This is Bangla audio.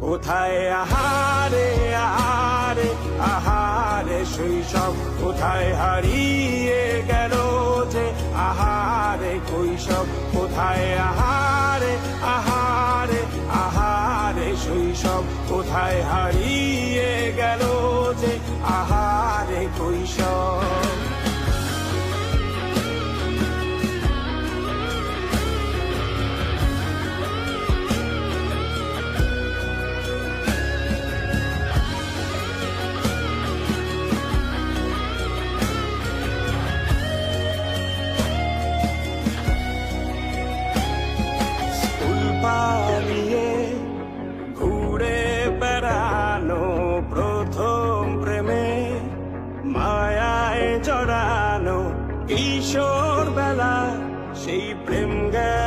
কোথায় আহারে আহারে কোথায় হারিয়ে গেল যে? আহারে কৈশব কোথায়? আহারে আহারে আহারে শৈশব কোথায় হারিয়ে গেল যে? আহারে কৈশব সেই প্রেম জ্ঞান